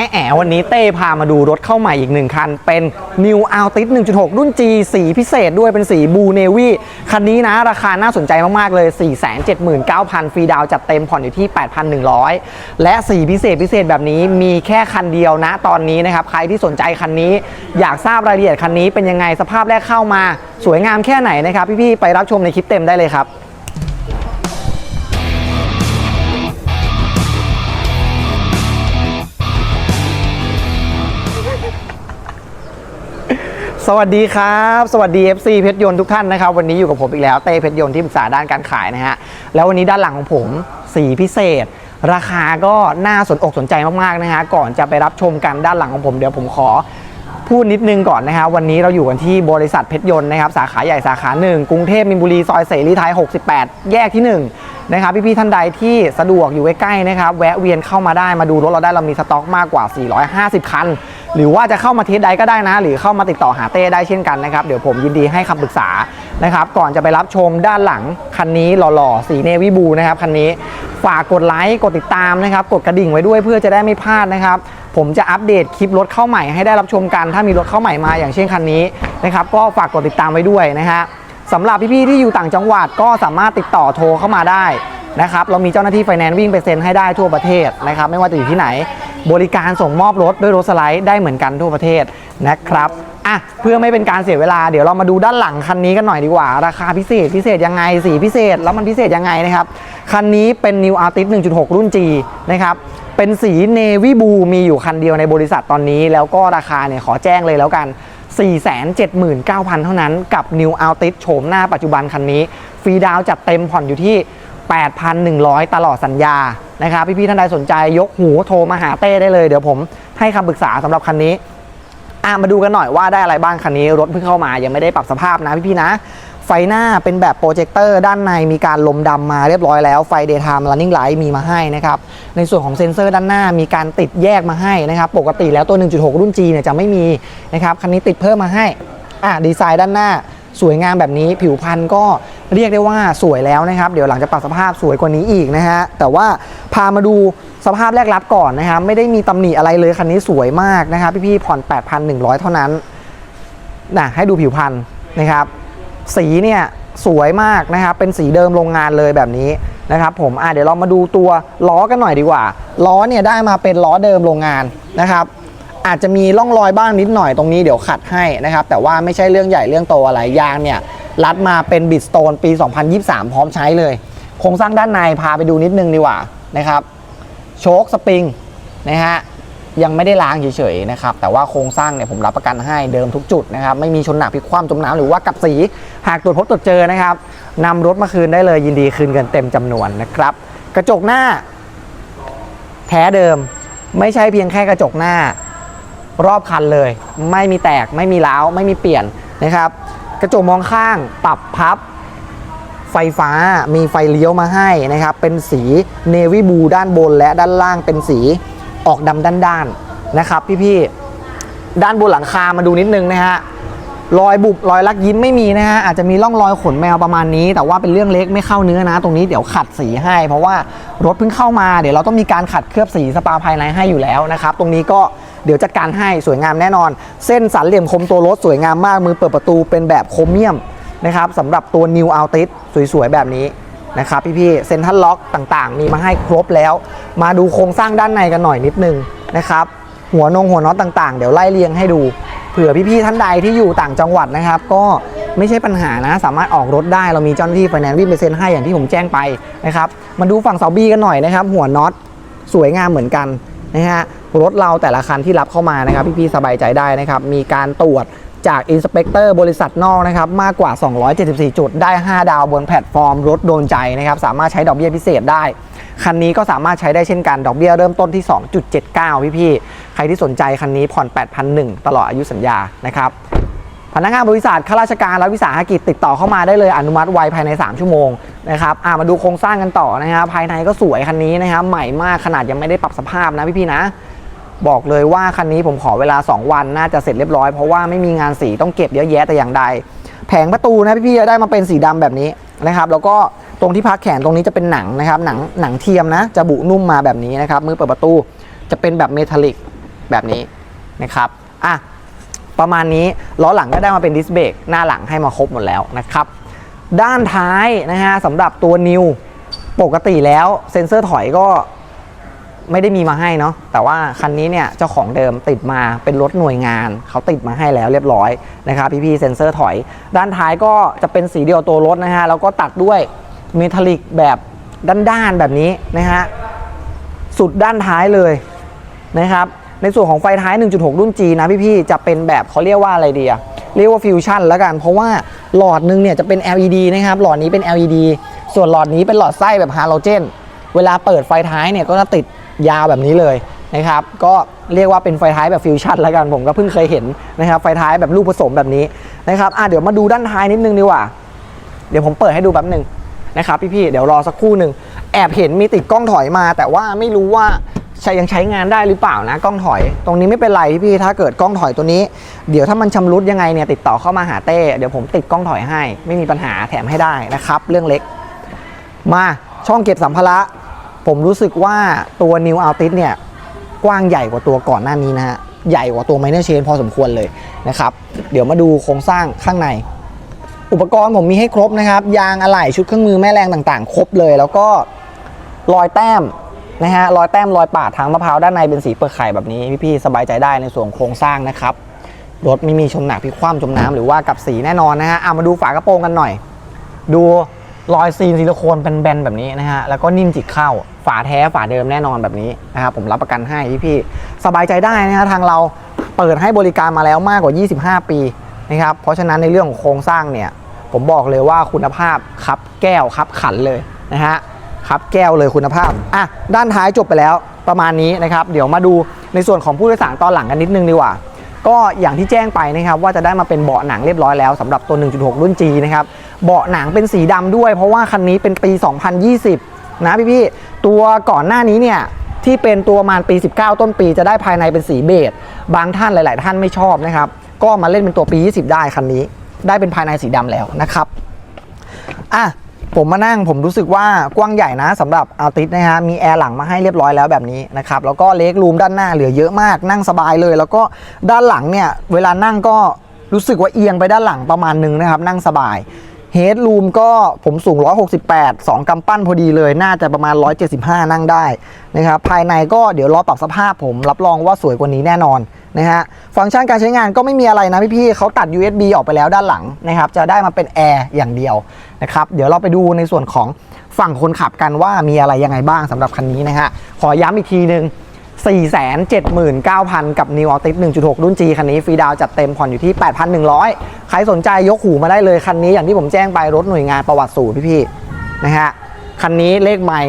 แอะแอะวันนี้เต้พามาดูรถเข้าใหม่อีกหนึ่งคัน เป็น New Altis 1.6 รุ่น G สีพิเศษด้วยเป็นสีบูเนวีคันนี้นะ ราคาน่าสนใจมาก ๆ เลย 479,000 ฟรีดาวจัดเต็มผ่อนอยู่ที่ 8,100 และสีพิเศษพิเศษแบบนี้มีแค่คันเดียวนะตอนนี้นะครับ ใครที่สนใจคันนี้ อยากทราบรายละเอียดคันนี้เป็นยังไงสภาพแรกเข้ามา สวยงามแค่ไหนนะครับพี่ๆไปรับชมในคลิปเต็มได้เลยครับ สวัสดีครับ สวัสดี FC เพชรยนต์ทุกท่านนะครับ วันนี้อยู่กับผมอีกแล้วเต้เพชรยนต์ที่ปรึกษาด้านการขายนะฮะ แล้ววันนี้ด้านหลังของผมสีพิเศษ ราคาก็น่าสนอกสนใจมากๆนะฮะ ก่อนจะไปรับชมกันด้านหลังของผมเดี๋ยวผมขอพูดนิดนึงก่อนนะฮะ วันนี้เราอยู่กันที่บริษัทเพชรยนต์นะครับ สาขาใหญ่สาขาหนึ่งกรุงเทพมินบุรีซอยเสรีไทย 68 แยกที่ 1 นะครับ พี่ๆท่านใดที่สะดวกอยู่ใกล้ๆนะครับแวะเวียนเข้ามาได้มาดูรถเราได้เรามีสต็อกมากกว่า 450 คัน หรือว่าจะเข้ามาเทสใดก็ได้นะ หรือเข้ามาติดต่อหาเต้ได้เช่นกันนะครับ เดี๋ยวผมยินดีให้คำปรึกษานะครับ ก่อนจะไปรับชมด้านหลังคันนี้หล่อๆ สีเนวิบูนะครับคันนี้ฝากกดไลค์กดติดตามนะครับ กดกระดิ่งไว้ด้วยเพื่อจะได้ไม่พลาดนะครับ ผมจะอัปเดตคลิปรถเข้าใหม่ให้ได้รับชมกัน ถ้ามีรถเข้าใหม่มาอย่างเช่นคันนี้นะครับ ก็ฝากกดติดตามไว้ด้วยนะฮะสำหรับพี่ๆที่อยู่ต่างจังหวัดก็สามารถติดต่อโทรเข้ามาได้นะครับ เรามีเจ้าหน้าที่ไฟแนนซ์วิ่งไปเซ็นให้ได้ทั่วประเทศนะครับ ไม่ว่าจะอยู่ที่ไหน บริการส่งมอบรถด้วยรถสไลด์ได้เหมือนกันทั่วประเทศนะครับอะเพื่อไม่เป็นการเสียเวลาเดี๋ยวเรามาดูด้านหลังคันนี้กันหน่อยดีกว่า ราคาพิเศษพิเศษยังไงสีพิเศษแล้วมันพิเศษยังไงนะครับ คันนี้เป็น New Altis 1.6 รุ่น G นะครับเป็นสีเนวิบูมีอยู่คันเดียวในบริษัทตอนนี้ แล้วก็ราคาเนี่ยขอแจ้งเลยแล้วกัน 479,000 เท่านั้นกับ New Altis โฉมหน้าปัจจุบันคันนี้ ฟรีดาวน์จัดเต็มผ่อนอยู่ที่ 8,100 ตลอดสัญญา นะครับพี่ๆท่านใดสนใจยกหูโทรมาหาเต้ได้เลยเดี๋ยวผมให้คำปรึกษาสำหรับคันนี้อะมาดูกันหน่อยว่าได้อะไรบ้างคันนี้รถเพิ่งเข้ามายังไม่ได้ปรับสภาพนะพี่ๆนะ ไฟหน้าเป็นแบบโปรเจคเตอร์ด้านในมีการลมดำมาเรียบร้อยแล้วไฟ daytime running light มีมาให้นะครับในส่วนของเซ็นเซอร์ด้านหน้ามีการติดแยกมาให้นะครับปกติแล้วตัว 1.6 รุ่น G เนี่ยจะไม่มีนะครับคันนี้ติดเพิ่มมาให้อะดีไซน์ด้านหน้าสวยงามแบบนี้ผิวพรรณก็ เรียกได้ว่าสวยแล้วนะครับ เดี๋ยวหลังจากปรับสภาพสวยกว่านี้อีกนะฮะแต่ว่าพามาดูสภาพแรกรับก่อนนะครับไม่ได้มีตำหนิอะไรเลยคันนี้สวยมากนะครับพี่ๆผ่อน 8,100 เท่านั้นนะให้ดูผิวพรรณนะครับ สีเนี่ยสวยมากนะครับ เป็นสีเดิมโรงงานเลยแบบนี้นะครับผมอะเดี๋ยวเรามาดูตัวล้อกันหน่อยดีกว่า ล้อเนี่ยได้มาเป็นล้อเดิมโรงงานนะครับ อาจจะมีร่องรอยบ้างนิดหน่อยตรงนี้เดี๋ยวขัดให้นะครับ แต่ว่าไม่ใช่เรื่องใหญ่เรื่องโตอะไรยางเนี่ย รัดมาเป็นบิดสโตนปี 2023 พร้อมใช้เลย โครงสร้างด้านในพาไปดูนิดนึงดีกว่านะครับโชคสปริงนะฮะยังไม่ได้ล้างเฉยๆนะครับแต่ว่าโครงสร้างเนี่ยผมรับประกันให้เดิมทุกจุดนะครับไม่มีชนหนักพลิกคว่ำจมน้ำหรือว่ากับสี หากตรวจพบตรวจเจอนะครับนำรถมาคืนได้เลยยินดีคืนเงินเต็มจำนวนนะครับกระจกหน้า แท้เดิมไม่ใช่เพียงแค่กระจกหน้า รอบคันเลย ไม่มีแตกไม่มีร้าวไม่มีเปลี่ยนนะครับ กระจกมองข้างปรับพับ ไฟฟ้ามีไฟเลี้ยวมาให้นะครับ เป็นสีเนวิบูด้านบนและด้านล่างเป็นสีออกดำด้านๆนะครับพี่ๆด้านบนหลังคามาดูนิดนึงนะฮะรอยบุบรอยลักยิ้มไม่มีนะฮะอาจจะมีร่องรอยขนแมวประมาณนี้ แต่ว่าเป็นเรื่องเล็กไม่เข้าเนื้อนะ ตรงนี้เดี๋ยวขัดสีให้ เพราะว่ารถเพิ่งเข้ามาเดี๋ยวเราต้องมีการขัดเคลือบสีสปาภายในให้อยู่แล้วนะครับ ตรงนี้ก็ เดี๋ยวจัดการให้สวยงามแน่นอน เส้นสันเหลี่ยมคมตัวรถสวยงามมาก มือเปิดประตูเป็นแบบโครเมียมนะครับสำหรับตัว New Altis สวยๆ แบบนี้นะครับพี่ๆเซ็นทรัลล็อกต่างๆ มีมาให้ครบแล้ว มาดูโครงสร้างด้านในกันหน่อยนิดนึงนะครับหัวนงหัวน็อตต่างๆ เดี๋ยวไล่เรียงให้ดู เผื่อพี่ๆท่านใดที่อยู่ต่างจังหวัดนะครับ ก็ไม่ใช่ปัญหานะ สามารถออกรถได้เรามีเจ้าหน้าที่ไฟแนนซ์วิ่งไปเซ็นให้อย่างที่ผมแจ้งไปนะครับมาดูฝั่งเสาบีกันหน่อยนะครับ หัวน็อตสวยงามเหมือนกันนะฮะ รถเราแต่ละคันที่รับเข้ามานะครับพี่ๆสบายใจได้นะครับมีการตรวจจากอินสเปกเตอร์บริษัทนอกนะครับมากกว่า 274 จุดได้ 5 ดาวบนแพลตฟอร์มรถโดนใจนะครับสามารถใช้ดอกเบี้ยพิเศษได้ คันนี้ก็สามารถใช้ได้เช่นกันดอกเบี้ยเริ่มต้นที่ 2.79 พี่พี่ๆใครที่สนใจคันนี้ผ่อน 8,001 ตลอดอายุสัญญานะครับพนักงานบริษัทข้าราชการรัฐวิสาหกิจติดต่อเข้ามาได้เลยอนุมัติไวภายใน 3 ชั่วโมงนะครับมาดูโครงสร้างกันต่อนะครับภายในก็สวยคันนี้นะครับใหม่มากขนาดยังไม่ได้ปรับสภาพนะพี่ๆนะ บอกเลยว่าคันนี้ผมขอเวลา 2 วันน่าจะเสร็จเรียบร้อย เพราะว่าไม่มีงานสีต้องเก็บเยอะแยะแต่อย่างใด แผงประตูนะพี่ๆจะได้มาเป็นสีดำแบบนี้นะครับ แล้วก็ตรงที่พักแขนตรงนี้จะเป็นหนังนะครับ หนังหนังเทียมนะ จะบุนุ่มมาแบบนี้นะครับ มือเปิดประตูจะเป็นแบบเมทัลลิกแบบนี้นะครับอะประมาณนี้ล้อหลังก็ได้มาเป็นดิสเบรกหน้าหลังให้มาครบหมดแล้วนะครับ ด้านท้ายนะฮะสำหรับตัวนิวปกติแล้วเซ็นเซอร์ถอยก็ ไม่ได้มีมาให้เนาะแต่ว่าคันนี้เนี่ยเจ้าของเดิมติดมาเป็นรถหน่วยงานเขาติดมาให้แล้วเรียบร้อยนะครับพี่ๆเซ็นเซอร์ถอย ด้านท้ายก็จะเป็นสีเดียวตัวรถนะฮะแล้วก็ตัดด้วยเมทัลลิกแบบด้านๆแบบนี้นะฮะสุดด้านท้ายเลยนะครับในส่วนของไฟท้าย 1.6 รุ่น G นะพี่ๆจะเป็นแบบเขาเรียกว่าอะไรดีอะเรียกว่าฟิวชั่นแล้วกัน เพราะว่าหลอดนึงเนี่ยจะเป็น LED นะครับ หลอดนี้เป็น LED ส่วนหลอดนี้เป็นหลอดไส้แบบฮาโลเจน เวลาเปิดไฟท้ายเนี่ยก็จะติด ยาวแบบนี้เลยนะครับก็เรียกว่าเป็นไฟท้ายแบบฟิวชั่นแล้วกันผมก็เพิ่งเคยเห็นนะครับไฟท้ายแบบลูกผสมแบบนี้นะครับอะเดี๋ยวมาดูด้านท้ายนิดนึงดีกว่า เดี๋ยวผมเปิดให้ดูแป๊บหนึ่งนะครับพี่ๆเดี๋ยวรอสักครู่หนึ่งแอบเห็นมีติดกล้องถอยมา แต่ว่าไม่รู้ว่าใช้ยังใช้งานได้หรือเปล่านะกล้องถอย ตรงนี้ไม่เป็นไรพี่ๆถ้าเกิดกล้องถอยตัวนี้ เดี๋ยวถ้ามันชำรุดยังไงเนี่ยติดต่อเข้ามาหาเต้เดี๋ยวผมติดกล้องถอยให้ ไม่มีปัญหาแถมให้ได้นะครับ เรื่องเล็ก มาช่องเก็บสัมภาระ ผมรู้สึกว่าตัว New Altis เนี่ยกว้างใหญ่กว่าตัวก่อนหน้านี้นะฮะ ใหญ่กว่าตัว Minor Chain พอสมควรเลยนะครับ เดี๋ยวมาดูโครงสร้างข้างใน อุปกรณ์ผมมีให้ครบนะครับ ยางอะไหล่ชุดเครื่องมือแม่แรงต่างๆ ครบเลย แล้วก็รอยแต้มนะฮะรอยแต้มรอยปาดทางมะพร้าวด้านในเป็นสีเปลือกไข่แบบนี้พี่ๆสบายใจได้ในส่วนโครงสร้างนะครับรถไม่มีชนหนักพิคว่ำจมน้ำหรือว่ากับสีแน่นอนนะฮะเอามาดูฝากระโปรงกันหน่อย ดู รอยซีนซิลิโคนเป็นแบนแบบนี้นะฮะ แล้วก็นิ่มจิกเข้า ฝาแท้ฝาเดิมแน่นอนแบบนี้นะครับผมรับประกันให้พี่ๆสบายใจได้นะฮะทางเราเปิดให้บริการมาแล้วมากกว่า 25 ปีนะครับ เพราะฉะนั้นในเรื่องของโครงสร้างเนี่ย ผมบอกเลยว่าคุณภาพครับแก้วครับขันเลยนะฮะครับแก้วเลยคุณภาพอะด้านท้ายจบไปแล้วประมาณนี้นะครับ เดี๋ยวมาดูในส่วนของผู้โดยสารตอนหลังกันนิดนึงดีกว่า ก็อย่างที่แจ้งไปนะครับว่าจะได้มาเป็นเบาะหนังเรียบร้อยแล้วสำหรับตัว 1.6 รุ่น G นะครับ เบาะหนังเป็นสีดำด้วย เพราะว่าคันนี้เป็นปี 2020 นะพี่ๆตัวก่อนหน้านี้เนี่ยที่เป็นตัวประมาณปี 19 ต้นปีจะได้ภายในเป็นสีเบจบางท่านหลาย ๆ ท่านไม่ชอบนะครับ ก็มาเล่นเป็นตัวปี 20 ได้คันนี้ ได้เป็นภายในสีดำแล้วนะครับอะผมมานั่งผมรู้สึกว่ากว้างใหญ่นะสำหรับอัลติสนะฮะมีแอร์หลังมาให้เรียบร้อยแล้วแบบนี้นะครับแล้วก็เล็กรูมด้านหน้าเหลือเยอะมากนั่งสบายเลย แล้วก็ด้านหลังเนี่ยเวลานั่งก็รู้สึกว่าเอียงไปด้านหลังประมาณนึงนะครับ นั่งสบาย เฮดรูมก็ผมสูง 168 2กำปั้นพอดีเลย น่าจะประมาณ 175 นั่งได้นะครับ ภายในก็เดี๋ยวรอปรับสภาพผมรับรองว่าสวยกว่านี้แน่นอนนะฮะ ฟังก์ชันการใช้งานก็ไม่มีอะไรนะพี่ๆเขาตัด USB ออกไปแล้วด้านหลังนะครับ จะได้มาเป็นแอร์อย่างเดียวนะครับ เดี๋ยวเราไปดูในส่วนของฝั่งคนขับกันว่ามีอะไรยังไงบ้างสำหรับคันนี้นะฮะ ขอย้ำอีกทีหนึ่ง 479,000 กับ New Altis 1.6 รุ่น G คันนี้ฟรีดาวจัดเต็มผ่อนอยู่ที่ 8,100 ใครสนใจยกหูมาได้เลย คันนี้อย่างที่ผมแจ้งไปรถหน่วยงานประวัติศูนย์พี่ๆนะฮะคันนี้เลขไม่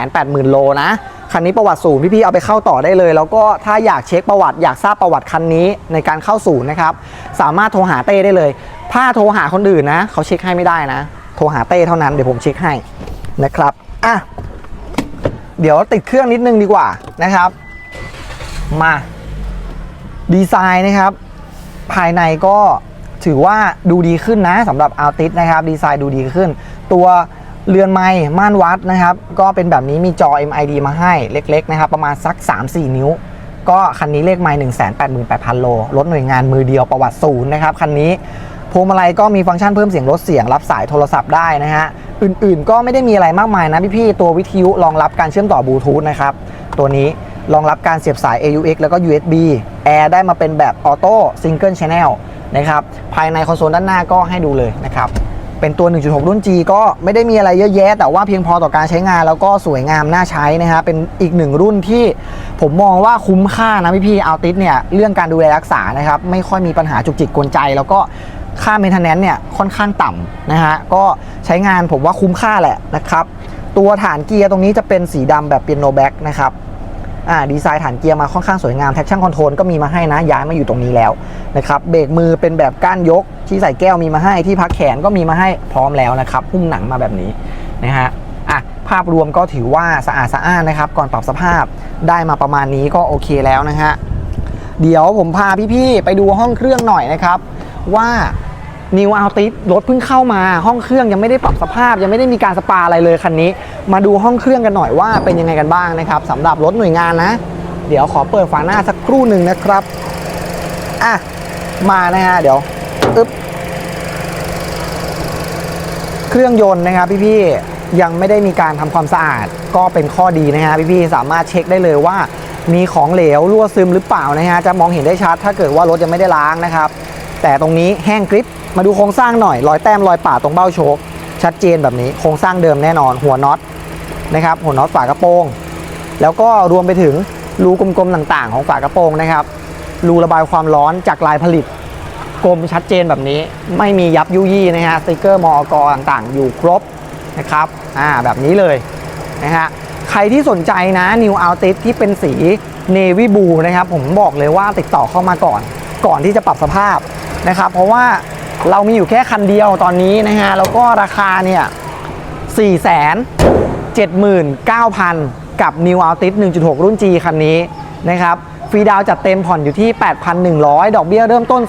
180,000 โลนะ คันนี้ประวัติศูนย์พี่ๆเอาไปเข้าต่อได้เลย แล้วก็ถ้าอยากเช็คประวัติอยากทราบประวัติคันนี้ในการเข้าศูนย์นะครับสามารถโทรหาเต้ได้เลย ถ้าโทรหาคนอื่นนะ เขาเช็คให้ไม่ได้นะ โทรหาเต้เท่านั้นเดี๋ยวผมเช็คให้นะครับอะเดี๋ยวติดเครื่องนิดนึงดีกว่านะครับ มาดีไซน์นะครับ ภายในก็ถือว่าดูดีขึ้นนะสำหรับ Altis นะครับ ดีไซน์ดูดีขึ้น ตัวเรือนไม้ม่านวัดนะครับ ก็เป็นแบบนี้มีจอ MID มาให้เล็กๆนะครับ ประมาณสัก 3-4 นิ้ว ก็คันนี้เลขไม้188,000 โลรถหน่วยงานมือเดียวประวัติศูนย์นะครับ คันนี้พวงมาลัยก็มีฟังก์ชันเพิ่มเสียงลดเสียงรับสายโทรศัพท์ได้นะฮะอื่นๆ ก็ไม่ได้มีอะไรมากมายนะพี่ๆตัววิทยุรองรับการเชื่อมต่อบลูทูธนะครับตัวนี้ รองรับการเสียบสาย AUX แล้วก็ USB แอร์ได้มาเป็นแบบออโต้ซิงเกิลช n แนลนะครับ ภายในคอนโซลด้านหน้าก็ให้ดูเลยนะครับ เป็นตัว 1.6 รุ่น G ก็ไม่ได้มีอะไรเยอะแยะ แต่ว่าเพียงพอต่อการใช้งานแล้วก็สวยงามน่าใช้นะฮะ เป็นอีกหนึ่งรุ่นที่ผมมองว่าคุ้มค่านะพี่พี่อัลติสเนี่ย เรื่องการดูแลรักษานะครับ ไม่ค่อยมีปัญหาจุกจิกกวนใจ แล้วก็ค่าเมนเทนแนนเนี่ยค่อนข้างต่ำนะฮะ ก็ใช้งานผมว่าคุ้มค่าแหละนะครับ ตัวฐานเกียร์ตรงนี้จะเป็นสีดำแบบเปียโนแบ็กนะครับ อ่าดีไซน์ฐานเกียร์มาค่อนข้างสวยงาม traction control ก็มีมาให้นะย้ายมาอยู่ตรงนี้แล้วนะครับเบรกมือเป็นแบบก้านยกที่ใส่แก้วมีมาให้ที่พักแขนก็มีมาให้พร้อมแล้วนะครับหุ้มหนังมาแบบนี้นะฮะอะภาพรวมก็ถือว่าสะอาดสะอ้านนะครับ ก่อนปรับสภาพได้มาประมาณนี้ก็โอเคแล้วนะฮะเดี๋ยวผมพาพี่ๆไปดูห้องเครื่องหน่อยนะครับ ว่า New Altis รถเพิ่งเข้ามาห้องเครื่องยังไม่ได้ปรับสภาพ ยังไม่ได้มีการสปาอะไรเลยคันนี้ มาดูห้องเครื่องกันหน่อยว่าเป็นยังไงกันบ้างนะครับสำหรับรถหน่วยงานนะ เดี๋ยวขอเปิดฝาหน้าสักครู่หนึ่งนะครับอะมานะฮะเดี๋ยวอึ๊บเครื่องยนต์นะครับพี่ๆยังไม่ได้มีการทำความสะอาดก็เป็นข้อดีนะฮะพี่ๆสามารถเช็คได้เลยว่ามีของเหลวรั่วซึมหรือเปล่านะฮะจะมองเห็นได้ชัดถ้าเกิดว่ารถยังไม่ได้ล้างนะครับ แต่ตรงนี้แห้งกริบ มาดูโครงสร้างหน่อยรอยแต้มรอยป่าตรงเบ้าโชคชัดเจนแบบนี้โครงสร้างเดิมแน่นอนหัวน็อตนะครับหัวน็อตฝากระโปรง แล้วก็รวมไปถึงรูกลมๆต่างๆ ของฝากระโปรงนะครับรูระบายความร้อนจากลายผลิตกลมชัดเจนแบบนี้ ไม่มียับยุยี่นะฮะสติกเกอร์มอกต่างๆ อยู่ครบนะครับอ่าแบบนี้เลยนะฮะใครที่สนใจนะ New Altis ที่เป็นสี Navy Blue นะครับผมบอกเลยว่าติดต่อเข้ามาก่อน ก่อนที่จะปรับสภาพนะครับ เพราะว่า เรามีอยู่แค่คันเดียวตอนนี้นะฮะ แล้วก็ราคาเนี่ย 4 7 9 0 0 0 กับ New Altis 1.6 รุ่น G คันนี้นะครับฟรีดาวจัดเต็มผ่อนอยู่ที่ 8,100 ดอกเบี้ยเริ่มต้น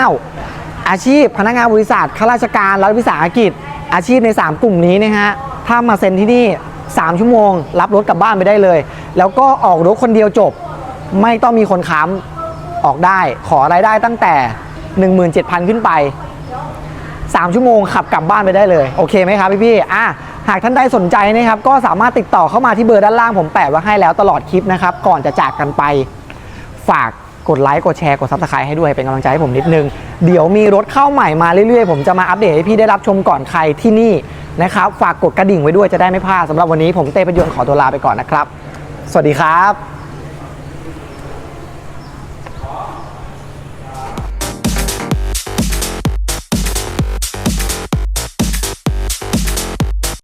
2.79 อาชีพพนักงานบริษัทข้าราชการรัฐวิสาหกิจ อาชีพใน 3 กลุ่มนี้นะฮะ ถ้ามาเซ็นที่นี่ 3 ชั่วโมง รับรถกลับบ้านไปได้เลย แล้วก็ออกรถคนเดียวจบ ไม่ต้องมีคนค้ำออกได้ขอรายได้ตั้งแต่ 17,000 ขึ้นไป 3 ชั่วโมงขับกลับบ้านไปได้เลย โอเคไหมครับพี่พี่อะหากท่านใดสนใจนะครับ ก็สามารถติดต่อเข้ามาที่เบอร์ด้านล่างผมแปะไว้ให้แล้วตลอดคลิปนะครับ ก่อนจะจากกันไป ฝากกดไลค์กดแชร์กดซับสไครต์ให้ด้วยเป็นกำลังใจให้ผมนิดนึง เดี๋ยวมีรถเข้าใหม่มาเรื่อยๆ ผมจะมาอัปเดตให้พี่ได้รับชมก่อนใครที่นี่นะครับ ฝากกดกระดิ่งไว้ด้วยจะได้ไม่พลาดสำหรับวันนี้ผมเต้ประยนต์ขอตัวลาไปก่อนนะครับ สวัสดีครับ